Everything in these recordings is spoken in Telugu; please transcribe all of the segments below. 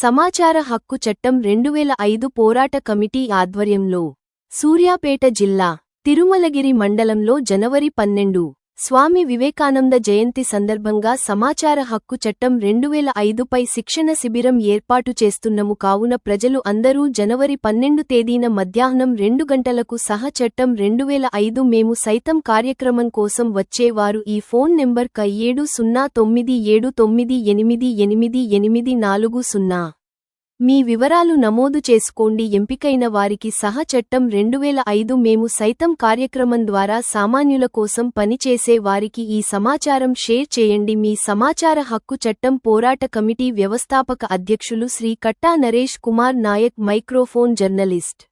సమాచార హక్కు చట్టం రెండువేల ఐదు పోరాట కమిటీ ఆధ్వర్యంలో సూర్యాపేట జిల్లా తిరుమలగిరి మండలంలో జనవరి పన్నెండు స్వామి వివేకానంద జయంతి సందర్భంగా సమాచార హక్కు చట్టం రెండువేల ఐదుపై శిక్షణ శిబిరం ఏర్పాటు చేస్తున్నము. కావున ప్రజలు అందరూ జనవరి పన్నెండు తేదీన మధ్యాహ్నం రెండు గంటలకు సహ చట్టం రెండువేల ఐదు మేము సైతం కార్యక్రమం కోసం వచ్చేవారు. ఈ ఫోన్ నెంబర్ క ఏడు సున్నా తొమ్మిది ఏడు తొమ్మిది ఎనిమిది ఎనిమిది ఎనిమిది నాలుగు సున్నా. మీ వివరాలు నమోదు చేసుకోండి. ఎంపికైన వారికి సహ చట్టం రెండువేల ఐదు మేము సైతం కార్యక్రమం ద్వారా సామాన్యుల కోసం పనిచేసే వారికి ఈ సమాచారం షేర్ చేయండి. మీ సమాచార హక్కు చట్టం పోరాట కమిటీ వ్యవస్థాపక అధ్యక్షులు శ్రీ కట్టా నరేష్ కుమార్ నాయక్ మైక్రోఫోన్ జర్నలిస్ట్.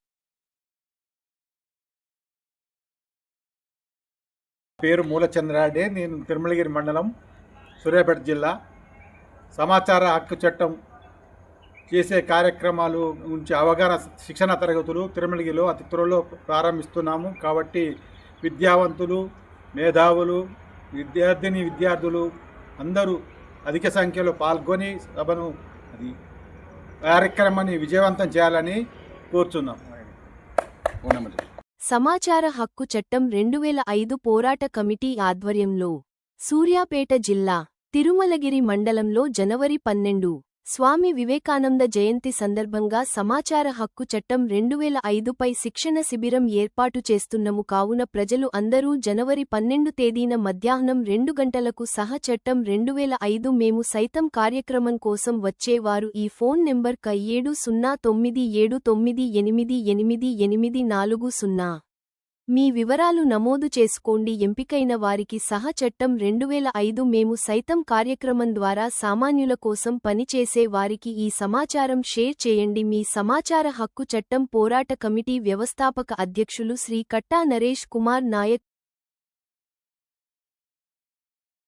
పేరు మూలచంద్రాడే నేను తిరుమలగిరి మండలం సూర్యాపేట జిల్లా. సమాచార హక్కు చట్టం చేసే కార్యక్రమాలు గురించి అవగాహన శిక్షణ తరగతులు తిరుమలగిరిలో అతి త్వరలో ప్రారంభిస్తున్నాము. కాబట్టి విద్యావంతులు మేధావులు విద్యార్థిని విద్యార్థులు అందరూ అధిక సంఖ్యలో పాల్గొని సభను అది కార్యక్రమాన్ని విజయవంతం చేయాలని కోరుచున్నాం. సమాచార హక్కు చట్టం రెండు వేల ఐదు పోరాట కమిటీ ఆధ్వర్యంలో సూర్యాపేట జిల్లా తిరుమలగిరి మండలంలో జనవరి పన్నెండు స్వామి వివేకానంద జయంతి సందర్భంగా సమాచార హక్కు చట్టం రెండువేల ఐదుపై శిక్షణ శిబిరం ఏర్పాటు చేస్తున్నము కావున ప్రజలు అందరూ జనవరి పన్నెండు తేదీన మధ్యాహ్నం రెండు గంటలకు సహ చట్టం రెండువేల ఐదు మేము సైతం కార్యక్రమం కోసం వచ్చేవారు. ఈ ఫోన్ నెంబర్ క ఏడు సున్నా తొమ్మిది ఏడు తొమ్మిది ఎనిమిది ఎనిమిది ఎనిమిది నాలుగు సున్నా. మీ వివరాలు నమోదు చేసుకోండి. ఎంపికైన వారికి సహ చట్టం రెండువేల ఐదు మేము సైతం కార్యక్రమం ద్వారా సామాన్యుల కోసం పనిచేసే వారికి ఈ సమాచారం షేర్ చేయండి. మీ సమాచార హక్కు చట్టం పోరాట కమిటీ వ్యవస్థాపక అధ్యక్షులు శ్రీ కట్టా నరేష్ కుమార్ నాయక్